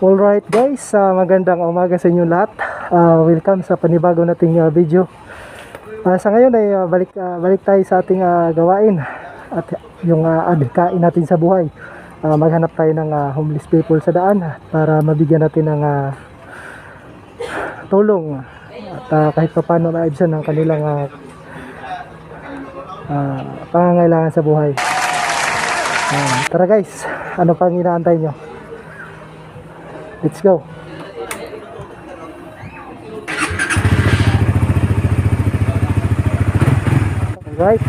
Alright guys, ah, magandang umaga sa inyo lahat. Ah, welcome sa panibago nating ah, video. Ah, sa ngayon ay ah, balik, ah, balik tayo sa ating ah, gawain at yung uh, adhikain natin sa buhay. Ah, maghanap tayo ng ah, homeless people sa daan para mabigyan natin ng ah, tulong at ah, kahit pa paano maibsan ang kanilang ah, ah, pangangailangan sa buhay. Ah, tara guys, ano pang inaantay nyo? Let's go. Alright.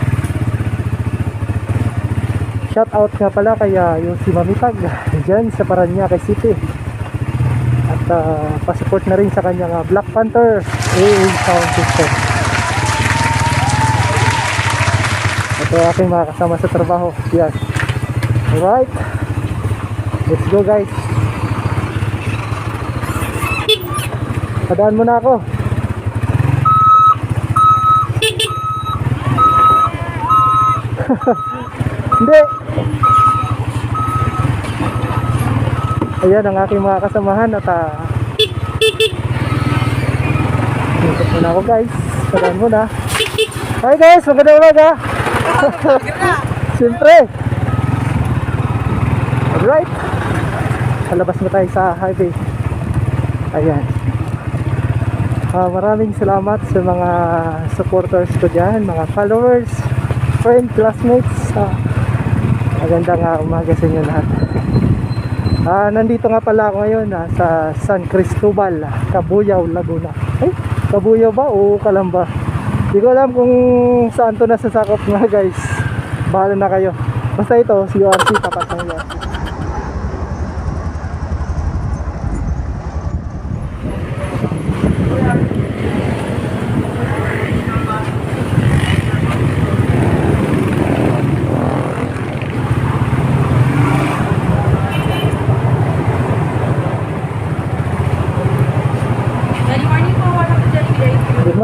Shout out nga pala kay uh, yung si Mamitag dyan sa Paranaque City. At uh, pa-support na rin sa kanyang uh, Black Panther AA sound system. Ito aking mga kasama sa trabaho. Yes. Alright. Let's go guys. Padaan mo na ako. Hindi. Ayan ang aking mga kasamahan at ah, Ikot muna ako guys. Padaan mo na. Hi guys, magandang umaga. Siyempre. Alright. Palabas mo tayo sa highway. Ayan. Ah, maraming salamat sa mga supporters ko dyan, mga followers, friend, classmates. Ah, magandang ah, umaga sa inyo lahat. Ah, nandito nga pala ako ngayon ah, sa San Cristobal, Cabuyao, Laguna. Ay, Cabuyao ba o Calamba? Hindi ko alam kung saan to nasasakop nga guys. Bahala na kayo. Basta ito, si URC, tapat ng URC.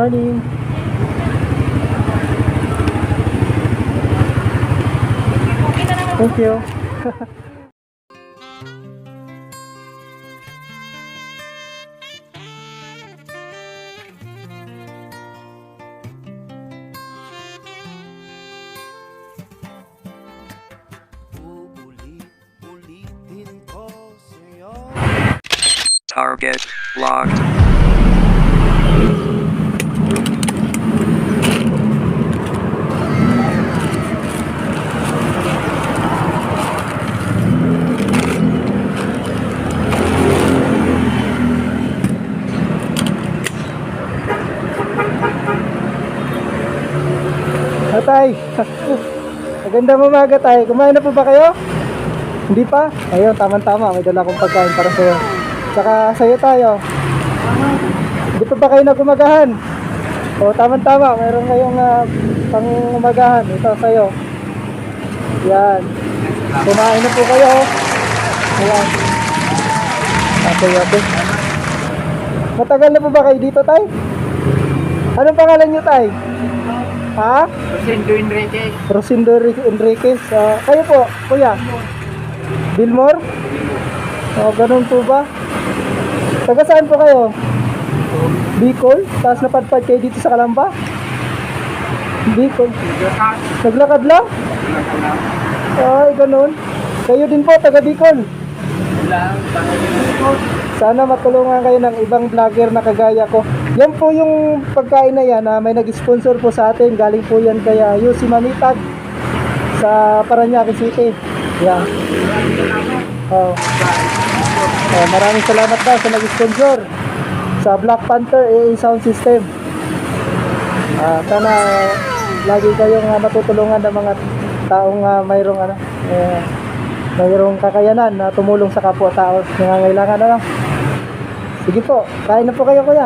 morning. Thank you. Target locked. Atay. Magandang umaga tay. Kumain na po ba kayo? Hindi pa? Ayun, tama-tama. May dala akong pagkain para sa'yo. Tsaka sa'yo tayo. Hindi pa ba kayo nagumagahan? O, tama-tama. Mayroon kayong uh, pang umagahan. Ito sa'yo. Yan. Kumain na po kayo. Ayan. Okay, okay. Matagal na po ba kayo dito, tay? Anong pangalan niyo, tay? Ha? Rosendo Enrique Rosindo Enriquez. Ah, kayo po, kuya? Bilmore? O, ganun po ba? Taga saan po kayo? Bicol? Tapos napadpad kayo dito sa Kalamba? Bicol. Naglakad lang? Ay, ganun. Kayo din po, taga Bicol. Sana matulungan kayo ng ibang vlogger na kagaya ko. Yan po yung pagkain na yan na may nag-sponsor po sa atin. Galing po yan kaya Yusi Mamitag sa Paranaque City. Yan. Oh. Oh, maraming salamat daw sa nag-sponsor sa Black Panther AA Sound System. Ah, sana lagi kayong ah, matutulungan ng mga taong ah, mayroong ano, eh, mayroong kakayanan na tumulong sa kapwa-tao na nangangailangan ano. Sige po, kain na po kayo kuya.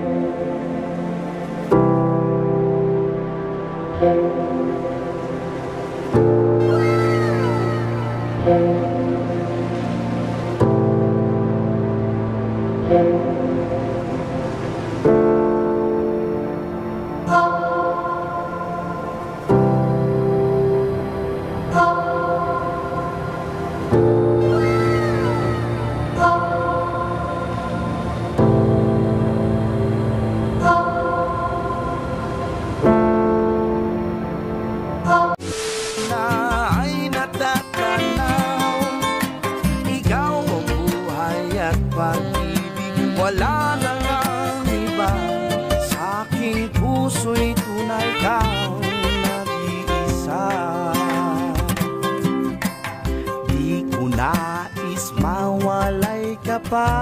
Nais mawalay ka pa.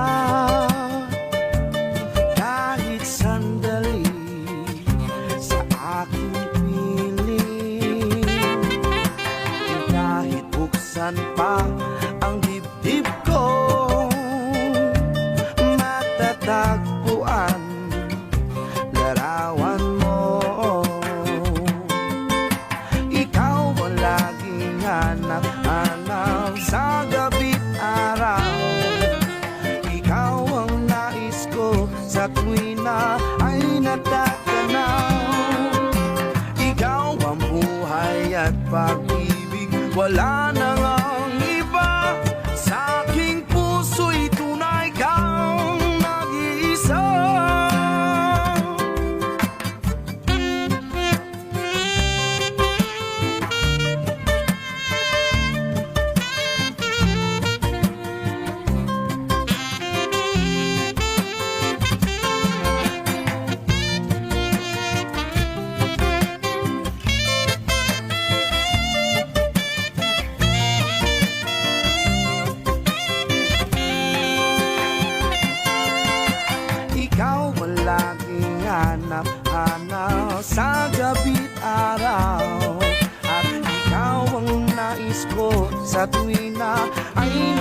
Kahit sandali Sa aking piling. Kahit buksan pa pag-ibig. Wala na nga sa tuwina ay